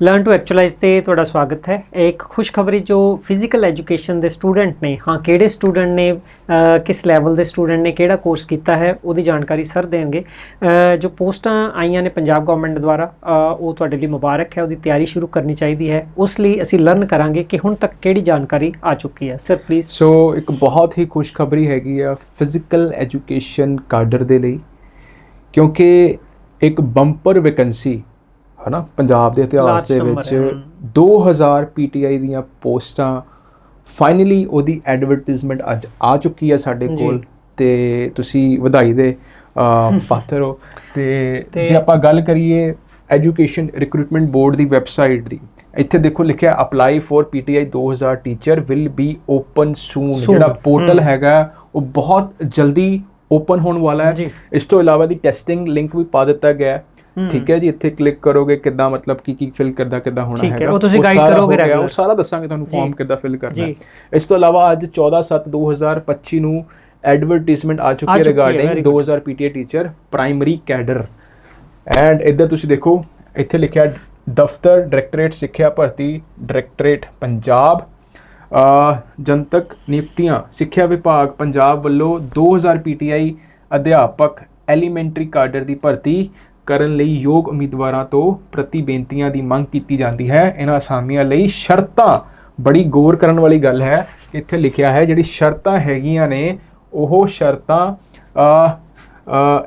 Learn to actualise ਤੇ ਤੁਹਾਡਾ ਸਵਾਗਤ ਹੈ। ਇਹ ਇੱਕ ਖੁਸ਼ਖਬਰੀ ਜੋ ਫਿਜ਼ੀਕਲ ਐਜੂਕੇਸ਼ਨ ਦੇ ਸਟੂਡੈਂਟ ਨੇ, ਹਾਂ, ਕਿਹੜੇ ਸਟੂਡੈਂਟ ਨੇ ਕਿਸ ਲੈਵਲ ਦੇ ਸਟੂਡੈਂਟ ਨੇ, ਕਿਹੜਾ ਕੋਰਸ ਕੀਤਾ ਹੈ, ਉਹਦੀ ਜਾਣਕਾਰੀ ਸਰ ਦੇਣਗੇ। ਜੋ ਪੋਸਟਾਂ ਆਈਆਂ ਨੇ ਪੰਜਾਬ ਗਵਰਨਮੈਂਟ ਦੁਆਰਾ ਉਹ ਤੁਹਾਡੇ ਲਈ ਮੁਬਾਰਕ ਹੈ, ਉਹਦੀ ਤਿਆਰੀ ਸ਼ੁਰੂ ਕਰਨੀ ਚਾਹੀਦੀ ਹੈ। ਉਸ ਲਈ ਅਸੀਂ ਲਰਨ ਕਰਾਂਗੇ ਕਿ ਹੁਣ ਤੱਕ ਕਿਹੜੀ ਜਾਣਕਾਰੀ ਆ ਚੁੱਕੀ ਹੈ। ਸਰ ਪਲੀਜ਼ ਸੋ ਇੱਕ ਬਹੁਤ ਹੀ ਖੁਸ਼ਖਬਰੀ ਹੈਗੀ ਆ ਫਿਜ਼ੀਕਲ ਐਜੂਕੇਸ਼ਨ ਕਾਡਰ ਦੇ ਲਈ, ਕਿਉਂਕਿ ਇੱਕ ਬੰਪਰ ਵੈਕੈਂਸੀ ਹਨਾ ਪੰਜਾਬ ਦੇ ਇਤਿਹਾਸ ਦੇ ਵਿੱਚ ਹੈ, 2000 ਪੀਟੀਆਈ ਦੀਆਂ ਪੋਸਟਾਂ ਫਾਈਨਲੀ ਉਹਦੀ ਐਡਵਰਟਾਈਜ਼ਮੈਂਟ ਅੱਜ ਆ ਚੁੱਕੀ ਹੈ ਸਾਡੇ। ਕੋਲ ਤੇ ਤੁਸੀਂ ਵਧਾਈ ਦੇ ਪਾਤਰ ਹੋ ਤੇ ਜੇ ਆਪਾਂ ਗੱਲ ਕਰੀਏ ਐਜੂਕੇਸ਼ਨ ਰਿਕਰੂਟਮੈਂਟ ਬੋਰਡ ਦੀ ਵੈਬਸਾਈਟ ਦੀ ਇੱਥੇ ਦੇਖੋ ਲਿਖਿਆ apply for PTI 2000 teacher will be open soon ਜਿਹੜਾ ਪੋਰਟਲ। ਹੈਗਾ ਉਹ ਬਹੁਤ ਜਲਦੀ ਓਪਨ ਹੋਣ ਵਾਲਾ ਹੈ। ਇਸ ਤੋਂ ਇਲਾਵਾ ਦੀ ਟੈਸਟਿੰਗ ਲਿੰਕ ਵੀ ਪਾ ਦਿੱਤਾ ਗਿਆ ਹੈ। ਠੀਕ ਹੈ ਜੀ ਇੱਥੇ ਕਲਿੱਕ ਕਰੋਗੇ ਕਿੱਦਾਂ ਮਤਲਬ ਕੀ ਕੀ ਫਿਲ ਕਰਦਾ ਕਿੱਦਾਂ ਹੋਣਾ ਠੀਕ ਹੈ, ਹੈਗਾ ਉਹ ਤੁਸੀਂ ਸਾਰਾ ਕਰੋਗੇ ਗਿਆ, ਉਹ। ਸਾਰਾ ਦੱਸਾਂਗੇ ਤੁਹਾਨੂੰ। ਫਾਰਮ ਕਿੱਦਾਂ ਫਿਲ ਕਰਨਾ ਹੈ। ਇਸ ਤੋਂ ਇਲਾਵਾ ਅੱਜ 14/7/2025 ਨੂੰ ਐਡਵਰਟਾਈਜ਼ਮੈਂਟ ਆ ਚੁੱਕੀ ਹੈ regarding very good. 2000 PTA teacher primary cadre and ਇੱਧਰ ਤੁਸੀਂ ਦੇਖੋ ਇੱਥੇ ਲਿਖਿਆ ਦਫ਼ਤਰ ਡਾਇਰੈਕਟੋਰੇਟ ਸਿੱਖਿਆ ਭਰਤੀ ਡਾਇਰੈਕਟੋਰੇਟ ਪੰਜਾਬ ਅ, ਜਨਤਕ ਨਿਯੁਕਤੀਆਂ ਸਿੱਖਿਆ ਵਿਭਾਗ ਪੰਜਾਬ ਵੱਲੋਂ 2000 ਪੀਟੀਆਈ ਅਧਿਆਪਕ ਐਲੀਮੈਂਟਰੀ ਕਾਡਰ ਦੀ ਭਰਤੀ ਕਰਨ ਲਈ ਯੋਗ ਉਮੀਦਵਾਰਾਂ ਤੋਂ ਪ੍ਰਤੀ ਬੇਨਤੀਆਂ ਦੀ ਮੰਗ ਕੀਤੀ ਜਾਂਦੀ ਹੈ। ਇਹਨਾਂ ਅਸਾਮੀਆਂ ਲਈ ਸ਼ਰਤਾਂ ਬੜੀ ਗੌਰ ਕਰਨ ਵਾਲੀ ਗੱਲ ਹੈ। ਇੱਥੇ ਲਿਖਿਆ ਹੈ ਜਿਹੜੀ ਸ਼ਰਤਾਂ ਹੈਗੀਆਂ ਨੇ ਉਹ ਸ਼ਰਤਾਂ ਅ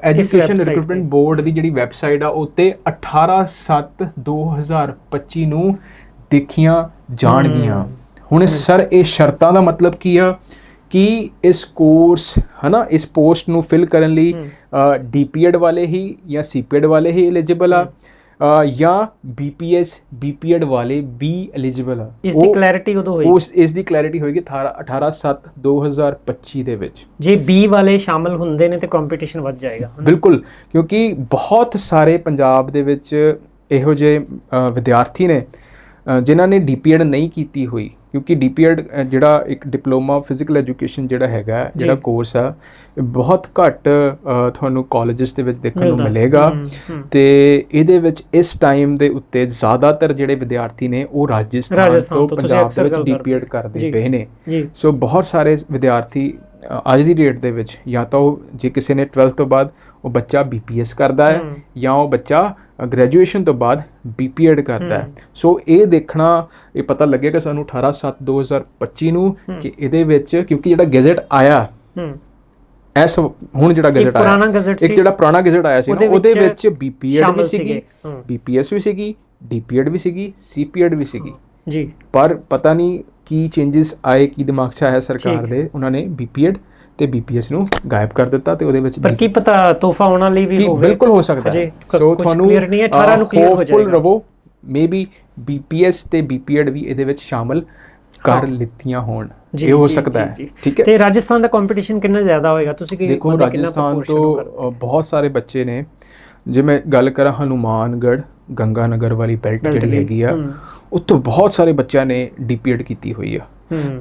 ਐਜੂਕੇਸ਼ਨ ਰਿਕਰੂਟਮੈਂਟ। ਬੋਰਡ ਦੀ ਜਿਹੜੀ ਵੈਬਸਾਈਟ ਆ ਉੱਤੇ 18/7/2025 ਨੂੰ ਦੇਖੀਆਂ ਜਾਣਗੀਆਂ। ਹੁਣ ਸਰ ਇਹ ਸ਼ਰਤਾਂ ਦਾ ਮਤਲਬ ਕੀ ਆ? ਕਿ ਇਸ ਕੋਰਸ ਹਨਾ ਇਸ ਪੋਸਟ ਨੂੰ ਫਿਲ ਕਰਨ ਲਈ ਡੀਪੀਐਡ ਵਾਲੇ ਹੀ ਜਾਂ ਸੀਪੀਐਡ ਵਾਲੇ ਹੀ ਐਲੀਜੀਬਲ ਆ ਜਾਂ ਬੀਪੀਐਸ ਬੀਪੀਐਡ ਵਾਲੇ ਵੀ ਐਲੀਜੀਬਲ ਆ। ਇਸ ਦੀ ਕਲੈਰਿਟੀ ਉਦੋਂ ਹੋਈ? ਉਸ ਇਸ ਦੀ ਕਲੈਰਿਟੀ ਹੋਏਗੀ 18 18/7/2025 ਦੇ ਵਿੱਚ। ਜੇ ਬੀ ਵਾਲੇ ਸ਼ਾਮਲ ਹੁੰਦੇ ਨੇ ਤੇ ਕੰਪੀਟੀਸ਼ਨ ਵੱਧ ਜਾਏਗਾ? ਬਿਲਕੁਲ ਕਿਉਂਕਿ ਬਹੁਤ ਸਾਰੇ ਪੰਜਾਬ ਦੇ ਵਿੱਚ ਇਹੋ ਜਿਹੇ ਵਿਦਿਆਰਥੀ ਨੇ ਜਿਨ੍ਹਾਂ ਨੇ ਡੀਪੀਐਡ ਨਹੀਂ ਕੀਤੀ ਹੋਈ ਕਿਉਂਕਿ ਡੀਪੀਐਡ ਜਿਹੜਾ ਇੱਕ ਡਿਪਲੋਮਾ ਫਿਜ਼ੀਕਲ ਐਜੂਕੇਸ਼ਨ ਜਿਹੜਾ ਹੈਗਾ ਜਿਹੜਾ। ਕੋਰਸ ਆ ਬਹੁਤ ਘੱਟ ਤੁਹਾਨੂੰ ਕਾਲਜਸ ਦੇ ਵਿੱਚ ਦੇਖਣ ਨੂੰ। ਮਿਲੇਗਾ। ਤੇ ਇਹਦੇ ਵਿੱਚ ਇਸ ਟਾਈਮ ਦੇ ਉੱਤੇ ਜ਼ਿਆਦਾਤਰ ਜਿਹੜੇ ਵਿਦਿਆਰਥੀ ਨੇ ਉਹ ਰਾਜਸਥਾਨ ਤੋਂ ਪੰਜਾਬ ਦੇ ਵਿੱਚ ਡੀਪੀਐਡ। ਕਰਦੇ। ਪਏ ਨੇ ਸੋ ਬਹੁਤ ਸਾਰੇ ਵਿਦਿਆਰਥੀ ਅੱਜ ਦੀ ਡੇਟ ਦੇ ਵਿੱਚ ਜਾਂ ਤਾਂ ਉਹ ਜੇ ਕਿਸੇ ਨੇ 12th ਤੋਂ ਬਾਅਦ ਉਹ ਬੱਚਾ BPS ਕਰਦਾ ਹੈ। ਜਾਂ ਉਹ ਬੱਚਾ ਗ੍ਰੈਜੂਏਸ਼ਨ ਤੋਂ ਬਾਅਦ BPED ਕਰਦਾ ਹੈ। ਸੋ ਇਹ ਦੇਖਣਾ ਇਹ ਪਤਾ ਲੱਗੇਗਾ ਸਾਨੂੰ 18/7/2025 ਨੂੰ। ਕਿ ਇਹਦੇ ਵਿੱਚ ਕਿਉਂਕਿ ਜਿਹੜਾ ਗੈਜ਼ਟ ਆਇਆ ਐਸ ਹੁਣ ਜਿਹੜਾ ਗੈਜ਼ਟ ਆਇਆ ਇੱਕ ਜਿਹੜਾ ਪੁਰਾਣਾ ਗੈਜ਼ਟ ਆਇਆ ਸੀ ਉਹਦੇ ਵਿੱਚ BPED ਵੀ ਸੀਗੀ। BPS ਵੀ ਸੀਗੀ DPED ਵੀ ਸੀਗੀ CPED ਵੀ ਸੀਗੀ ਜੀ ਪਰ ਪਤਾ ਨਹੀਂ ਕੀ ਚੇਂजेस ਆਏ ਕੀ ਦਿਮਾਗ 'ਚ ਆਇਆ ਸਰਕਾਰ। ਦੇ ਉਹਨਾਂ ਨੇ BPED ਤੇ BPS ਨੂੰ ਗਾਇਬ ਕਰ ਦਿੱਤਾ ਤੇ ਉਹਦੇ ਵਿੱਚ ਪਰ ਕੀ ਪਤਾ ਤੋਹਫਾ ਉਹਨਾਂ ਲਈ ਵੀ ਹੋਵੇ ਬਿਲਕੁਲ ਹੋ ਸਕਦਾ ਹੈ ਸੋ ਤੁਹਾਨੂੰ clear ਨਹੀਂ ਹੈ, 18 ਨੂੰ clear ਹੋ ਜਾਏਗਾ। ਰਵੋ ਮੇਬੀ BPS ਤੇ BPED ਵੀ ਇਹਦੇ ਵਿੱਚ ਸ਼ਾਮਲ ਕਰ। ਲਿੱਤੀਆਂ ਹੋਣ ਇਹ ਹੋ ਸਕਦਾ ਹੈ। ਠੀਕ ਹੈ ਤੇ ਰਾਜਸਥਾਨ ਦਾ ਕੰਪੀਟੀਸ਼ਨ ਕਿੰਨਾ ਜ਼ਿਆਦਾ ਹੋਏਗਾ ਤੁਸੀਂ ਕੀ ਦੇਖੋ ਰਾਜਸਥਾਨ ਤੋਂ ਬਹੁਤ ਸਾਰੇ ਬੱਚੇ ਨੇ ਜੇ ਮੈਂ ਗੱਲ ਕਰਾਂ ਹਨੂਮਾਨਗੜ ਗੰਗਾਨਗਰ ਵਾਲੀ ਬੈਲਟ ਜਿਹੜੀ ਹੈਗੀ ਆ। ਉੱਥੋਂ ਬਹੁਤ ਸਾਰੇ ਬੱਚਿਆਂ ਨੇ ਡੀਪੀਐਡ ਕੀਤੀ ਹੋਈ ਆ।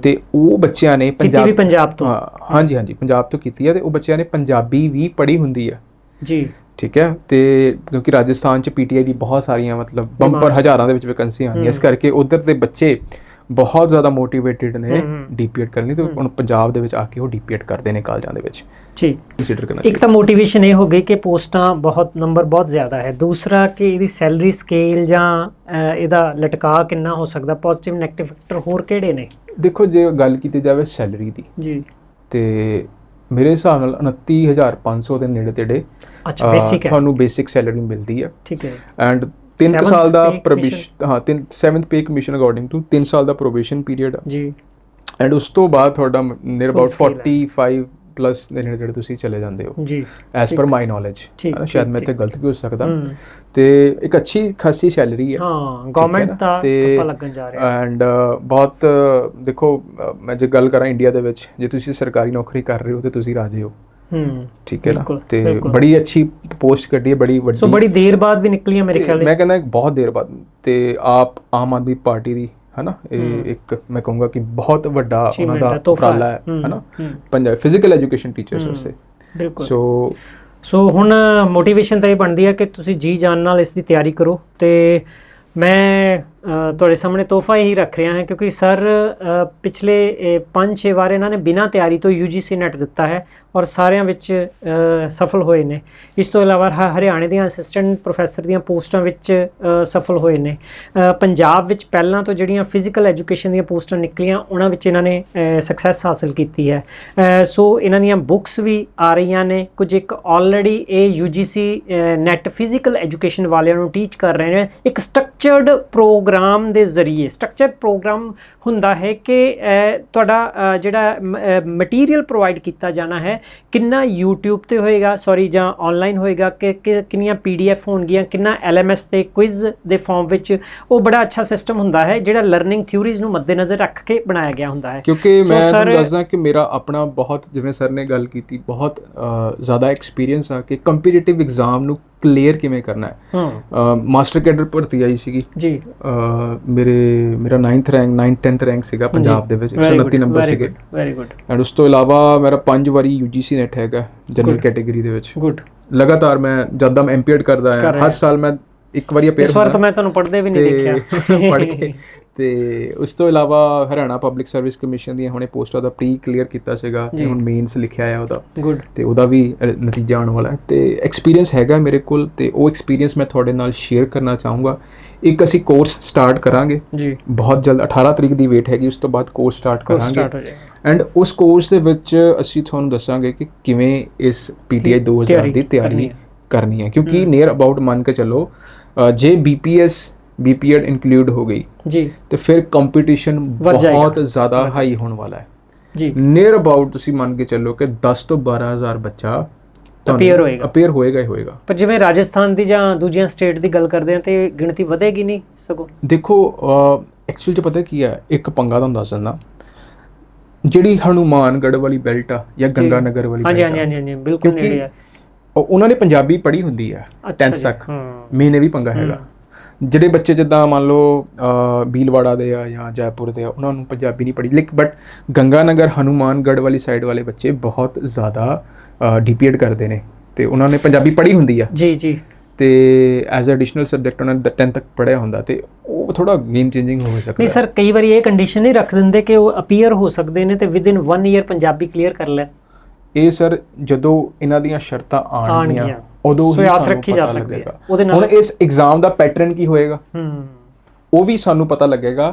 ਤੇ ਉਹ ਬੱਚਿਆਂ ਨੇ ਕੀਤੀ ਵੀ ਪੰਜਾਬ ਤੋਂ? ਹਾਂ, ਹਾਂਜੀ ਹਾਂਜੀ ਪੰਜਾਬ ਤੋਂ ਕੀਤੀ ਆ ਤੇ ਉਹ ਬੱਚਿਆਂ ਨੇ ਪੰਜਾਬੀ ਵੀ ਪੜ੍ਹੀ ਹੁੰਦੀ ਆ ਜੀ। ਠੀਕ ਹੈ ਤੇ ਕਿਉਂਕਿ ਰਾਜਸਥਾਨ ਚ ਪੀਟੀਆਈ ਦੀ ਬਹੁਤ ਸਾਰੀਆਂ ਮਤਲਬ ਬੰਪਰ। ਹਜ਼ਾਰਾਂ ਦੇ ਵਿੱਚ ਵੈਕੈਂਸੀ ਆਉਂਦੀਆਂ। ਇਸ। ਕਰਕੇ ਉਧਰ ਦੇ ਬੱਚੇ ਬਹੁਤ ਜ਼ਿਆਦਾ ਮੋਟੀਵੇਟਿਡ ਨੇ। ਡੀਪੀਐਡ ਕਰਨ ਲਈ ਤੇ ਹੁਣ ਪੰਜਾਬ ਦੇ ਵਿੱਚ ਆ ਕੇ ਉਹ ਡੀਪੀਐਡ ਕਰਦੇ ਨੇ ਕਾਲਜਾਂ ਦੇ ਵਿੱਚ। ਠੀਕ। ਕੰਸੀਡਰ ਕਰਨਾ ਇੱਕ ਤਾਂ ਮੋਟੀਵੇਸ਼ਨ ਇਹ ਹੋ ਗਈ ਕਿ ਪੋਸਟਾਂ ਬਹੁਤ ਨੰਬਰ ਬਹੁਤ ਜ਼ਿਆਦਾ ਹੈ। ਦੂਸਰਾ ਕਿ ਇਹਦੀ ਸੈਲਰੀ ਸਕੇਲ ਜਾਂ ਇਹਦਾ ਲਟਕਾ ਕਿੰਨਾ ਹੋ ਸਕਦਾ? ਪੋਜ਼ਿਟਿਵ ਨੈਗੇਟਿਵ ਫੈਕਟਰ ਹੋਰ ਕਿਹੜੇ ਨੇ? ਦੇਖੋ ਜੇ ਗੱਲ ਕੀਤੀ ਜਾਵੇ ਸੈਲਰੀ ਦੀ ਜੀ। ਤੇ ਮੇਰੇ ਹਿਸਾਬ ਨਾਲ 29500 ਦੇ ਨੇੜੇ ਤੇੜੇ ਅੱਛਾ ਬੇਸਿਕ ਹੈ। ਤੁਹਾਨੂੰ ਬੇਸਿਕ ਸੈਲਰੀ ਮਿਲਦੀ ਹੈ। ਠੀਕ ਹੈ। ਐਂਡ 3 Seventh ਸਾਲ ਦਾ ਪ੍ਰੋਬੇਸ਼ਨ ਹਾਂ 3 7th pay commission according to 3 ਸਾਲ ਦਾ ਪ੍ਰੋਬੇਸ਼ਨ ਪੀਰੀਅਡ ਜੀ। ਐਂਡ ਉਸ ਤੋਂ ਬਾਅਦ ਤੁਹਾਡਾ ਨੀਅਰ ਅਬਾਊਟ scale ਹੈ। 45 ਪਲੱਸ ਦੇ ਨੇੜੇ ਤੇੜੇ ਤੁਸੀਂ ਚਲੇ ਜਾਂਦੇ ਹੋ। ਜੀ। ਐਸ। ਪਰ ਮਾਈ ਨੋਲੇਜ ਸ਼ਾਇਦ ਮੈਂ ਤੇ। ਗਲਤ ਵੀ ਹੋ ਸਕਦਾ। ਤੇ ਇੱਕ ਅੱਛੀ ਖਾਸੀ ਸੈਲਰੀ ਹੈ ਹਾਂ ਗਵਰਨਮੈਂਟ? ਦਾ ਪਤਾ ਲੱਗਣ ਜਾ ਰਿਹਾ। ਐਂਡ ਬਹੁਤ ਦੇਖੋ ਮੈਂ ਜੇ ਗੱਲ ਕਰਾਂ ਇੰਡੀਆ ਦੇ ਵਿੱਚ ਜੇ ਤੁਸੀਂ ਸਰਕਾਰੀ ਨੌਕਰੀ ਕਰ ਰਹੇ ਹੋ ਤੇ ਤੁਸੀਂ ਰਾਜੇ ਹੋ। ਹੂੰ ਠੀਕ ਹੈ ਨਾ ਤੇ। ਬੜੀ ਅੱਛੀ ਪੋਸਟ ਕੱਢੀ ਹੈ ਬੜੀ ਵੱਡੀ ਸੋ ਬੜੀ ਦੇਰ ਬਾਅਦ ਵੀ ਨਿਕਲੀਆਂ ਮੇਰੇ ਤੇ ਖਿਆਲ ਮੈਂ ਕਹਿੰਦਾ ਇੱਕ ਬਹੁਤ ਦੇਰ ਬਾਅਦ ਤੇ ਆਪ ਆਮ ਆਦਮੀ ਪਾਰਟੀ ਦੀ ਹਨਾ। ਇਹ ਇੱਕ ਮੈਂ ਕਹੂੰਗਾ ਕਿ ਬਹੁਤ ਵੱਡਾ ਉਹਨਾਂ ਦਾ ਹੈ, ਉਪਰਾਲਾ ਹੈ। ਹੈ ਹਨਾ। Punjab physical education teachers. ਵਾਸਤੇ ਬਿਲਕੁਲ ਸੋ ਸੋ ਹੁਣ ਮੋਟੀਵੇਸ਼ਨ ਤਾਂ ਇਹ ਬਣਦੀ ਹੈ ਕਿ ਤੁਸੀਂ ਜੀ ਜਾਨ ਨਾਲ ਇਸ ਦੀ ਤਿਆਰੀ ਕਰੋ ਤੇ ਮੈਂ ਤੁਹਾਡੇ ਸਾਹਮਣੇ ਤੋਹਫਾ ਹੀ ਰੱਖ ਰਿਹਾ ਹਾਂ ਕਿਉਂਕਿ ਸਰ ਪਿਛਲੇ 5-6 ਵਾਰ ਇਹਨਾਂ ਨੇ ਬਿਨਾਂ ਤਿਆਰੀ ਤੋਂ UGC ਨੈਟ ਦਿੱਤਾ ਹੈ ਔਰ ਸਾਰਿਆਂ ਵਿੱਚ ਸਫਲ ਹੋਏ ਨੇ। ਇਸ ਤੋਂ ਇਲਾਵਾ ਹ- ਹਰਿਆਣੇ ਦੀਆਂ ਅਸਿਸਟੈਂਟ ਪ੍ਰੋਫੈਸਰ ਦੀਆਂ ਪੋਸਟਾਂ ਵਿੱਚ ਸਫਲ ਹੋਏ ਨੇ। ਪੰਜਾਬ ਵਿੱਚ ਪਹਿਲਾਂ ਤੋਂ ਜਿਹੜੀਆਂ ਫਿਜ਼ੀਕਲ ਐਜੂਕੇਸ਼ਨ ਦੀਆਂ ਪੋਸਟਾਂ ਨਿਕਲੀਆਂ, ਉਹਨਾਂ ਵਿੱਚ ਇਹਨਾਂ ਨੇ ਸਕਸੈਸ ਹਾਸਲ ਕੀਤੀ ਹੈ। ਸੋ ਇਹਨਾਂ ਦੀਆਂ ਬੁੱਕਸ ਵੀ ਆ ਰਹੀਆਂ ਨੇ। ਕੁਝ ਇੱਕ ਆਲਰੇਡੀ ਇਹ UGC ਨੈਟ ਫਿਜ਼ੀਕਲ ਐਜੂਕੇਸ਼ਨ ਵਾਲਿਆਂ ਨੂੰ ਟੀਚ ਕਰ ਰਹੇ ਨੇ। ਇੱਕ ਸਟਰਕਚਰਡ ਪ੍ਰੋਗਰਾਮ ਦੇ ਜ਼ਰੀਏ ਸਟਰਕਚਰਡ ਪ੍ਰੋਗਰਾਮ ਹੁੰਦਾ ਹੈ ਕਿ ਤੁਹਾਡਾ ਜਿਹੜਾ ਮਟੀਰੀਅਲ ਪ੍ਰੋਵਾਈਡ ਕੀਤਾ ਜਾਣਾ ਹੈ ਕਿੰਨਾ YouTube ਤੇ ਹੋਏਗਾ ਸੌਰੀ ਜਾਂ ਆਨਲਾਈਨ ਹੋਏਗਾ ਕਿ ਕਿੰਨੀਆਂ PDF ਹੋਣਗੀਆਂ ਕਿੰਨਾ LMS ਤੇ ਕੁਇਜ਼ ਦੇ ਫਾਰਮ ਵਿੱਚ ਉਹ ਬੜਾ ਅੱਛਾ ਸਿਸਟਮ ਹੁੰਦਾ ਹੈ ਜਿਹੜਾ ਲਰਨਿੰਗ ਥਿਊਰੀਜ਼ ਨੂੰ ਮੱਦੇਨਜ਼ਰ ਰੱਖ ਕੇ ਬਣਾਇਆ ਗਿਆ ਹੁੰਦਾ ਹੈ। ਕਿਉਂਕਿ ਮੈਂ ਤੁਹਾਨੂੰ ਦੱਸਦਾ ਕਿ ਮੇਰਾ ਆਪਣਾ ਬਹੁਤ ਜਿਵੇਂ ਸਰ ਨੇ ਗੱਲ ਕੀਤੀ ਬਹੁਤ ਜ਼ਿਆਦਾ ਐਕਸਪੀਰੀਅੰਸ ਆ ਕਿ ਕੰਪੀਟੀਟਿਵ ਐਗਜ਼ਾਮ ਨੂੰ ਕਲੀਅਰ ਕਿਵੇਂ ਕਰਨਾ ਹੈ। ਹਾਂ। ਮਾਸਟਰ ਕੈਡਰ ਭਰਤੀ ਆਈ ਸੀਗੀ। ਜੀ। ਮੇਰੇ ਮੇਰਾ 9th ਰੈਂਕ 9 10th ਰੈਂਕ ਸੀਗਾ ਪੰਜਾਬ ਦੇ ਵਿੱਚ 129 ਨੰਬਰ ਸੀਗੇ। ਵੈਰੀ ਗੁੱਡ ਐਂਡ ਉਸ ਤੋਂ ਇਲਾਵਾ ਮੇਰਾ ਪੰਜ ਵਾਰੀ UGC ਨੈਟ ਹੈਗਾ ਜਨਰਲ. ਕੈਟਾਗਰੀ ਦੇ ਵਿੱਚ। ਗੁੱਡ ਲਗਾਤਾਰ ਮੈਂ ਜਦ ਦਾ ਮੈਂ ਐਮਪੀਐਡ ਕਰਦਾ ਕਰ ਆ। ਹਰ ਸਾਲ ਮੈਂ ਇੱਕ ਵਾਰੀ ਅਪੀਅਰ ਇਸ ਵਾਰ ਤਾਂ ਮੈਂ ਤੁਹਾਨੂੰ ਪੜ੍ਹਦੇ ਵੀ ਨਹੀਂ ਦੇਖਿਆ। ਪੜ੍ਹ ਕੇ। ਤੇ ਉਸ ਤੋਂ ਇਲਾਵਾ ਹਰਿਆਣਾ ਪਬਲਿਕ ਸਰਵਿਸ ਕਮਿਸ਼ਨ ਦੀਆਂ ਹੁਣੇ ਪੋਸਟਾਂ ਦਾ ਪ੍ਰੀ ਕਲੀਅਰ ਕੀਤਾ ਸੀਗਾ। ਤੇ ਹੁਣ ਮੇਨਸ ਲਿਖਿਆ ਆ ਉਹਦਾ। ਤੇ ਉਹਦਾ ਵੀ ਨਤੀਜਾ ਆਉਣ ਵਾਲਾ ਹੈ। ਤੇ ਐਕਸਪੀਰੀਅੰਸ ਹੈਗਾ ਮੇਰੇ ਕੋਲ ਤੇ ਉਹ ਐਕਸਪੀਰੀਅੰਸ ਮੈਂ ਤੁਹਾਡੇ ਨਾਲ ਸ਼ੇਅਰ ਕਰਨਾ ਚਾਹੂੰਗਾ। ਇੱਕ ਅਸੀਂ ਕੋਰਸ ਸਟਾਰਟ ਕਰਾਂਗੇ। ਜੀ। ਬਹੁਤ ਜਲਦ 18 ਤਰੀਕ ਦੀ ਵੇਟ ਹੈਗੀ ਉਸ ਤੋਂ ਬਾਅਦ ਕੋਰਸ ਸਟਾਰਟ ਕਰਾਂਗੇ। ਐਂਡ ਉਸ ਕੋਰਸ ਦੇ ਵਿੱਚ ਅਸੀਂ ਤੁਹਾਨੂੰ ਦੱਸਾਂਗੇ ਕਿ ਕਿਵੇਂ ਇਸ PTI 2000 ਤਿਆਰੀ ਦੀ ਤਿਆਰੀ। ਕਰਨੀ ਹੈ। ਕਿਉਂਕਿ ਨੀਅਰ ਅਬਾਊਟ ਮੰਨ ਕੇ ਚੱਲੋ ਜੇ BPS BPED ਇਨਕਲੂਡ ਹੋ ਗਈ ਜੀ। ਤੇ ਫਿਰ ਕੰਪੀਟੀਸ਼ਨ। ਬਹੁਤ ਜ਼ਿਆਦਾ ਹਾਈ ਹੋਣ ਵਾਲਾ ਹੈ। ਜੀ। ਨੀਅਰ ਅਬਾਊਟ ਤੁਸੀਂ ਮੰਨ ਕੇ ਚੱਲੋ ਕਿ 10 ਤੋਂ 12000 ਬੱਚਾ Appear ਹੋਏਗਾ। ਅਪੀਅਰ ਹੋਏਗਾ ਹੀ ਹੋਏਗਾ। ਪਰ ਜਿਵੇਂ ਰਾਜਸਥਾਨ ਦੀ ਜਾਂ ਦੂਜੀਆਂ ਸਟੇਟ ਦੀ ਗੱਲ ਕਰਦੇ ਆ ਤੇ ਗਿਣਤੀ ਵਧੇਗੀ ਨਹੀਂ ਸਗੋਂ। ਦੇਖੋ ਐਕਚੁਅਲ ਚ ਪਤਾ ਕੀ ਹੈ ਇੱਕ ਪੰਗਾ ਤੁਹਾਨੂੰ ਦੱਸ ਦਿੰਦਾ। ਜਿਹੜੀ ਹਨੂਮਾਨਗੜ੍ਹ ਵਾਲੀ ਬੈਲਟ ਆ ਜਾਂ ਗੰਗਾ ਨਗਰ ਵਾਲੀ ਹਾਂਜੀ ਹਾਂਜੀ ਹਾਂਜੀ ਬਿਲਕੁਲ ਨੇੜੇ ਆ। ਉਹਨਾਂ ਨੇ ਪੰਜਾਬੀ ਪੜ੍ਹੀ ਹੁੰਦੀ ਅੱਛਾ 10th ਜੀ, ਤੱਕ। ਇਹ ਵੀ ਪੰਗਾ ਹੈਗਾ। ਜਿਹੜੇ ਬੱਚੇ ਜਿੱਦਾਂ ਮੰਨ ਲਓ ਬੀਲਵਾੜਾ ਦੇ ਆ ਜਾਂ ਜੈਪੁਰ ਦੇ ਆ ਉਹਨਾਂ ਨੂੰ ਪੰਜਾਬੀ ਨਹੀਂ ਪੜ੍ਹੀ। ਲੇਕਿਨ ਬਟ ਗੰਗਾਨਗਰ ਹਨੂਮਾਨਗੜ੍ਹ ਵਾਲੀ ਸਾਈਡ ਵਾਲੇ ਬੱਚੇ ਬਹੁਤ ਜ਼ਿਆਦਾ ਡੀਪੀਐਡ ਕਰਦੇ ਨੇ। ਤੇ ਉਹਨਾਂ ਨੇ ਪੰਜਾਬੀ ਪੜ੍ਹੀ ਹੁੰਦੀ ਆ। ਜੀ ਜੀ। ਤੇ ਐਜ਼ ਐਡੀਸ਼ਨਲ ਸਬਜੈਕਟ ਉਹਨਾਂ ਨੇ 10th ਤੱਕ ਪੜ੍ਹਿਆ ਹੁੰਦਾ ਤੇ ਉਹ ਥੋੜਾ ਗੇਮ ਚੇਂਜਿੰਗ ਹੋ ਸਕਦਾ। ਨਹੀਂ। ਸਰ ਕਈ ਵਾਰੀ ਇਹ ਕੰਡੀਸ਼ਨ ਨਹੀਂ ਰੱਖ ਦਿੰਦੇ ਕਿ ਉਹ ਅਪੀਅਰ ਹੋ ਸਕਦੇ ਨੇ ਤੇ with in 1 year Punjabi clear ਕਰ ਲੈ। ਇਹ ਸਰ ਜਦੋਂ ਇਹਨਾਂ ਦੀਆਂ ਸ਼ਰਤਾਂ ਆਣਗੀਆਂ। ਉਦੋਂ ਹੀ ਸਾਨੂੰ ਰੱਖੀ ਜਾ ਪਤਾ ਸਕਦੀ ਹੈ। ਲੱਗੇਗਾ ਉਹਦੇ ਨਾਲ- ਹੁਣ ਇਸ ਐਗਜ਼ਾਮ ਦਾ ਪੈਟਰਨ ਕੀ ਹੋਏਗਾ ਹੂੰ ਉਹ ਵੀ ਸਾਨੂੰ ਪਤਾ ਲੱਗੇਗਾ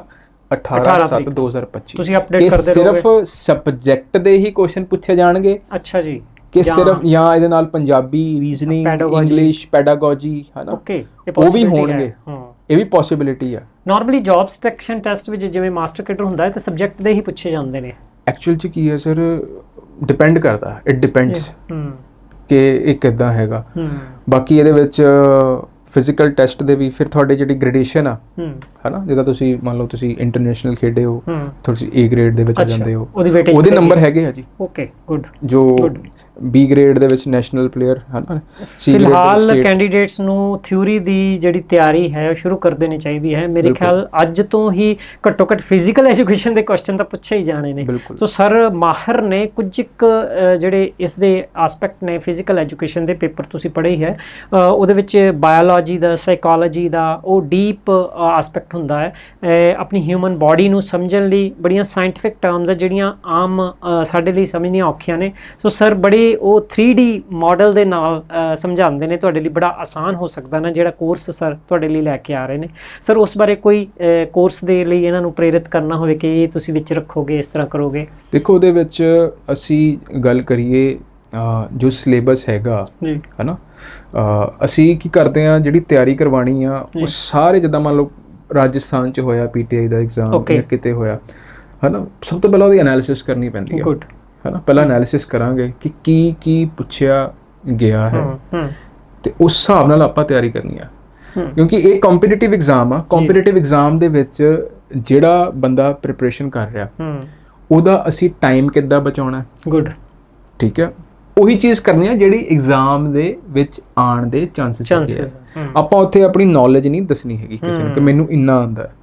18 18 7 ਤਰੀਕ। 2025 ਤੁਸੀਂ ਕਿ ਕਰਦੇ ਸਿਰਫ ਸਬਜੈਕਟ ਦੇ ਹੀ ਕੁਐਸਚਨ ਪੁੱਛੇ ਜਾਣਗੇ ਅੱਛਾ ਜੀ ਕਿ ਸਿਰਫ ਜਾਂ ਇਹਦੇ ਨਾਲ ਪੰਜਾਬੀ ਰੀਜ਼ਨਿੰਗ। ਇੰਗਲਿਸ਼ ਪੈਡਾਗੋਜੀ ਹਨਾ ਓਕੇ ਉਹ ਵੀ। ਹੋਣਗੇ। ਹਾਂ ਇਹ ਵੀ ਪੋਸਿਬਿਲਿਟੀ ਹੈ ਨਾਰਮਲੀ ਜੌਬ ਸਿਲੈਕਸ਼ਨ ਟੈਸਟ ਵਿੱਚ ਜਿਵੇਂ ਮਾਸਟਰ ਕੈਡਰ ਹੁੰਦਾ ਹੈ ਤੇ ਸਬਜੈਕਟ ਦੇ ਹੀ ਪੁੱਛੇ ਜਾਂਦੇ ਨੇ ਐਕਚੁਅਲ ਚ ਕੀ ਹੈ ਸਰ ਡਿਪੈਂਡ ਕਰਦਾ। ਇਟ ਡਿਪੈਂਡਸ ਕਿ ਇਹ ਕਿੱਦਾਂ ਹੈਗਾ। ਬਾਕੀ ਇਹਦੇ ਵਿੱਚ ਫਿਜ਼ੀਕਲ ਟੈਸਟ ਦੇ ਵੀ ਫਿਰ ਤੁਹਾਡੇ ਜਿਹੜੀ ਗ੍ਰੇਡੇਸ਼ਨ ਆ ਹਨਾ ਜਿਹਦਾ ਤੁਸੀਂ ਮੰਨ ਲਓ ਤੁਸੀਂ ਇੰਟਰਨੈਸ਼ਨਲ ਖੇਡੇ ਹੋ ਤੁਸੀਂ A ਗ੍ਰੇਡ ਦੇ ਵਿੱਚ ਆ ਜਾਂਦੇ ਹੋ। ਉਹਦੀ। ਨੰਬਰ ਹੈਗੇ ਆ ਜੀ। ਓਕੇ ਗੁੱਡ ਜੋ B ਗ੍ਰੇਡ ਦੇ ਵਿੱਚ ਨੈਸ਼ਨਲ ਪਲੇਅਰ ਹਨਾ? ਫਿਲਹਾਲ ਕੈਂਡੀਡੇਟਸ ਨੂੰ ਥਿਊਰੀ ਦੀ ਜਿਹੜੀ ਤਿਆਰੀ ਹੈ ਉਹ ਸ਼ੁਰੂ ਕਰ ਦੇਣੀ ਚਾਹੀਦੀ ਹੈ। ਮੇਰੇ। ਖਿਆਲ ਅੱਜ ਤੋਂ ਹੀ ਘੱਟੋ ਘੱਟ ਫਿਜ਼ੀਕਲ ਐਜੂਕੇਸ਼ਨ ਦੇ ਕੁਐਸਚਨ ਤਾਂ ਪੁੱਛੇ ਹੀ ਜਾਣੇ ਨੇ। ਸੋ ਸਰ ਮਾਹਰ ਨੇ ਕੁਝ ਇੱਕ ਜਿਹੜੇ ਇਸ ਦੇ ਐਸਪੈਕਟ ਨੇ ਫਿਜ਼ੀਕਲ ਐਜੂਕੇਸ਼ਨ ਦੇ ਪੇਪਰ ਤੁਸੀਂ ਪੜ੍ਹੇ ਹੀ ਹੈ ਉਹਦੇ ਵਿੱਚ ਬਾਇਓਲੋਜੀ ਦਾ ਸਾਈਕੋਲੋਜੀ ਦਾ ਉਹ ਡੀਪ ਐਸਪੈਕਟ ਹੁੰਦਾ ਹੈ। ਆਪਣੀ ਹਿਊਮਨ ਬਾਡੀ ਨੂੰ ਸਮਝਣ ਲਈ ਬੜੀਆਂ ਸਾਇੰਟਿਫਿਕ ਟਰਮਸ ਆ ਜਿਹੜੀਆਂ ਆਮ ਸਾਡੇ ਲਈ ਸਮਝਣੀਆਂ ਔਖੀਆਂ ਨੇ। ਸੋ ਸਰ ਬੜੇ ਉਹ 3D ਮਾਡਲ ਦੇ ਨਾਲ ਸਮਝਾਉਂਦੇ ਨੇ ਤੁਹਾਡੇ ਲਈ ਬੜਾ ਆਸਾਨ ਹੋ ਸਕਦਾ ਨਾ ਜਿਹੜਾ ਕੋਰਸ ਸਰ ਤੁਹਾਡੇ ਲਈ ਲੈ ਕੇ ਆ ਰਹੇ ਨੇ। ਸਰ ਉਸ ਬਾਰੇ ਕੋਈ ਕੋਰਸ ਦੇ ਲਈ ਇਹਨਾਂ ਨੂੰ ਪ੍ਰੇਰਿਤ ਕਰਨਾ ਹੋਵੇ ਕਿ ਇਹ ਤੁਸੀਂ ਵਿੱਚ ਰੱਖੋਗੇ ਇਸ ਤਰ੍ਹਾਂ ਕਰੋਗੇ? ਦੇਖੋ ਉਹਦੇ ਵਿੱਚ ਅਸੀਂ ਗੱਲ ਕਰੀਏ ਜੋ ਸਿਲੇਬਸ ਹੈਗਾ ਹਨਾ? ਅਸੀਂ ਕੀ ਕਰਦੇ ਆ ਜਿਹੜੀ ਤਿਆਰੀ ਕਰਵਾਣੀ ਆ। ਉਹ ਸਾਰੇ ਜਿੱਦਾਂ ਮੰਨ ਲਓ ਰਾਜਸਥਾਨ ਚ ਹੋਇਆ ਪੀਟੀਆਈ ਦਾ ਐਗਜ਼ਾਮ. ਜਾਂ ਕਿਤੇ ਹੋਇਆ ਹਨਾ? ਸਭ ਤੋਂ ਪਹਿਲਾਂ ਉਹਦੀ ਐਨਾਲਿਸਿਸ ਕਰਨੀ ਪੈਂਦੀ ਆ। ਗੁੱਡ ਹਨਾ? ਪਹਿਲਾਂ ਐਨਾਲਿਸਿਸ ਕਰਾਂਗੇ ਕਿ ਕੀ ਕੀ ਪੁੱਛਿਆ ਗਿਆ ਹੈ। ਹੂੰ ਹੂੰ। ਤੇ ਉਸ ਹਿਸਾਬ ਨਾਲ ਆਪਾਂ ਤਿਆਰੀ ਕਰਨੀ ਆ। ਹੂੰ। ਕਿਉਂਕਿ ਇਹ ਕੰਪੀਟੀਟਿਵ ਐਗਜ਼ਾਮ ਆ। ਕੰਪੀਟੀਟਿਵ ਐਗਜ਼ਾਮ ਦੇ ਵਿੱਚ ਜਿਹੜਾ ਬੰਦਾ ਪ੍ਰਿਪਰੇਸ਼ਨ ਕਰ ਰਿਹਾ ਹੂੰ। ਉਹਦਾ ਅਸੀਂ ਟਾਈਮ ਕਿੱਦਾਂ ਬਚਾਉਣਾ? ਗੁੱਡ ਠੀਕ ਹੈ? ਉਹੀ ਚੀਜ਼ ਕਰਨੀ ਆ ਜਿਹੜੀ ਐਗਜ਼ਾਮ ਦੇ ਵਿੱਚ ਆਉਣ ਦੇ ਚਾਂਸਸ ਹੁੰਦੇ ਆ। ਆਪਾਂ ਉੱਥੇ ਆਪਣੀ ਨੌਲੇਜ ਨਹੀਂ ਦੱਸਣੀ ਹੈਗੀ ਕਿਸੇ ਨੂੰ ਕਿ ਮੈਨੂੰ ਇੰਨਾ ਆਂਦਾ ਹੈ।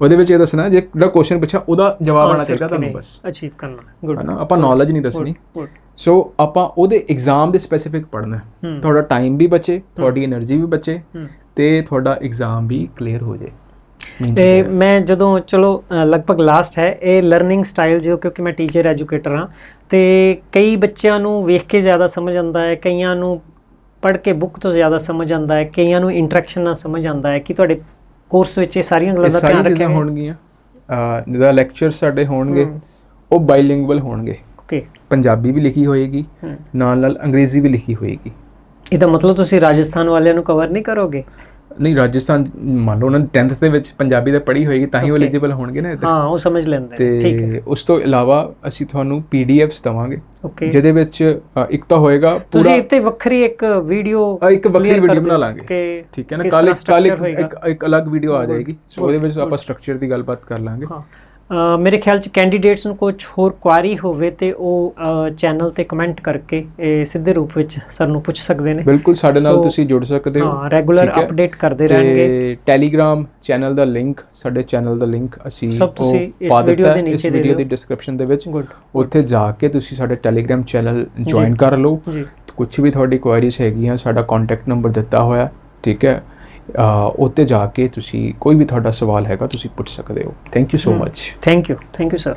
ਉਹਦੇ ਵਿੱਚ ਇਹ ਦੱਸਣਾ ਜੇ ਜਿਹੜਾ ਕੁਐਸਚਨ ਪੁੱਛਿਆ ਉਹਦਾ ਜਵਾਬ ਆਣਾ ਚਾਹੀਦਾ ਤੁਹਾਨੂੰ ਬਸ। ਅਚੀਵ ਕਰਨਾ। ਗੁੱਡ ਹਨਾ? ਆਪਾਂ ਨੌਲੇਜ ਨਹੀਂ ਦੱਸਣੀ। ਸੋ ਆਪਾਂ ਉਹਦੇ ਐਗਜ਼ਾਮ ਦੇ ਸਪੈਸੀਫਿਕ ਪੜਨਾ ਤੁਹਾਡਾ ਟਾਈਮ ਵੀ ਬਚੇ ਤੁਹਾਡੀ એનર્ਜੀ ਵੀ ਬਚੇ ਤੇ ਤੁਹਾਡਾ ਐਗਜ਼ਾਮ ਵੀ ਕਲੀਅਰ ਹੋ ਜਾਏ। ਤੇ। ਮੈਂ ਜਦੋਂ ਚਲੋ ਲਗਭਗ ਲਾਸਟ ਹੈ ਇਹ ਲਰਨਿੰਗ ਸਟਾਈਲ ਜੋ ਕਿਉਂਕਿ ਮੈਂ ਟੀਚਰ ਐਜੂਕੇਟਰ ਹਾਂ ਤੇ ਕਈ ਬੱਚਿਆਂ ਨੂੰ ਵੇਖ ਕੇ ਜ਼ਿਆਦਾ ਸਮਝ ਆਉਂਦਾ ਹੈ ਕਈਆਂ ਨੂੰ ਪੜ੍ਹ ਕੇ ਬੁੱਕ ਤੋਂ ਜ਼ਿਆਦਾ ਸਮਝ ਆਉਂਦਾ ਹੈ ਕਈਆਂ ਨੂੰ ਇੰਟਰੈਕਸ਼ਨ ਨਾਲ ਸਮਝ ਆਉਂਦਾ ਹੈ ਕਿ ਤੁਹਾਡੇ ਕੋਰਸ ਵਿੱਚ ਇਹ ਸਾਰੀਆਂ ਗੱਲਾਂ ਦਾ ਧਿਆਨ ਰੱਖਿਆ ਹੋਣਗੀਆਂ। ਜਿਹਦਾ ਲੈਕਚਰ ਸਾਡੇ ਹੋਣਗੇ। ਉਹ ਬਾਈਲਿੰਗੁਅਲ ਹੋਣਗੇ। ਓਕੇ ਪੰਜਾਬੀ ਵੀ ਲਿਖੀ ਹੋਏਗੀ ਨਾਲ ਨਾਲ ਅੰਗਰੇਜ਼ੀ ਵੀ ਲਿਖੀ ਹੋਏਗੀ। ਇਹਦਾ ਮਤਲਬ ਤੁਸੀਂ ਰਾਜਸਥਾਨ ਵਾਲਿਆਂ ਨੂੰ ਕਵਰ ਨਹੀਂ ਕਰੋਗੇ? ਨਹੀਂ ਰਾਜਸਥਾਨ ਮੰਨ ਲਓ ਉਹਨਾਂ ਨੇ 10th ਦੇ ਵਿੱਚ ਪੰਜਾਬੀ ਦਾ ਪੜ੍ਹੀ ਹੋਏਗੀ ਤਾਂ ਹੀ ਉਹ. ਐਲੀਜੀਬਲ ਹੋਣਗੇ ਨਾ ਹਾਂ ਉਹ ਸਮਝ ਲੈਂਦੇ ਨੇ ਠੀਕ ਹੈ ਉਸ ਤੋਂ ਇਲਾਵਾ ਅਸੀਂ ਤੁਹਾਨੂੰ ਪੀਡੀਐਫਸ ਦਵਾਂਗੇ ਓਕੇ ਜਿਹਦੇ ਵਿੱਚ ਇੱਕ ਤਾਂ ਹੋਏਗਾ ਤੁਸੀਂ ਪੂਰਾ ਇੱਥੇ ਵੱਖਰੀ ਇੱਕ ਵੀਡੀਓ ਇੱਕ ਵੱਖਰੀ ਵੀਡੀਓ ਬਣਾ ਲਾਂਗੇ ਠੀਕ ਹੈ ਨਾ ਕੱਲ ਇੱਕ ਕੱਲ। ਇੱਕ ਇੱਕ ਅਲੱਗ ਵੀਡੀਓ ਆ ਜਾਏਗੀ ਸੋ ਉਹਦੇ ਵਿੱਚ ਆਪਾਂ. ਸਟਰਕਚਰ ਦੀ ਗੱਲਬਾਤ ਕਰ ਲਾਂਗੇ ਮੇਰੇ ਖਿਆਲ ਚ ਕੈਂਡੀਡੇਟਸ ਨੂੰ ਕੁਝ ਹੋਰ ਕੁਆਰੀ ਹੋਵੇ ਤੇ ਉਹ ਚੈਨਲ ਤੇ ਕਮੈਂਟ ਕਰਕੇ ਸਿੱਧੇ ਰੂਪ ਵਿੱਚ ਸਰ ਨੂੰ ਪੁੱਛ ਸਕਦੇ ਨੇ। ਬਿਲਕੁਲ ਸਾਡੇ ਨਾਲ ਤੁਸੀਂ ਜੁੜ ਸਕਦੇ ਹੋ। ਹਾਂ ਰੈਗੂਲਰ? ਅਪਡੇਟ ਕਰਦੇ ਰਹਿਣਗੇ। ਤੇ ਟੈਲੀਗ੍ਰਾਮ ਚੈਨਲ ਦਾ ਲਿੰਕ ਸਾਡੇ ਚੈਨਲ ਦਾ ਲਿੰਕ ਅਸੀਂ ਸਭ ਤੁਸੀਂ ਇਸ ਦਿੱਤਾ ਦੇ ਨੀਚੇ ਦੇ ਵੀਡੀਓ ਦੀ। ਡਿਸਕ੍ਰਿਪਸ਼ਨ ਦੇ ਵਿੱਚ। ਉੱਥੇ ਜਾ ਕੇ ਤੁਸੀਂ ਸਾਡੇ ਟੈਲੀਗ੍ਰਾਮ ਚੈਨਲ ਜੁਆਇਨ ਕਰ ਲਓ। ਜੀ। ਕੁਝ ਵੀ ਤੁਹਾਡੀ ਕੁਐਰੀਜ਼ ਹੈਗੀਆਂ ਸਾਡਾ ਕੰਟੈਕਟ ਨੰਬਰ ਦਿੱਤਾ ਹੋਇਆ ਠੀਕ ਹੈ। ਉੱਤੇ ਜਾ ਕੇ ਤੁਸੀਂ ਕੋਈ ਵੀ ਤੁਹਾਡਾ ਸਵਾਲ ਹੈਗਾ ਤੁਸੀਂ ਪੁੱਛ ਸਕਦੇ ਹੋ। Thank you so much thank you thank you sir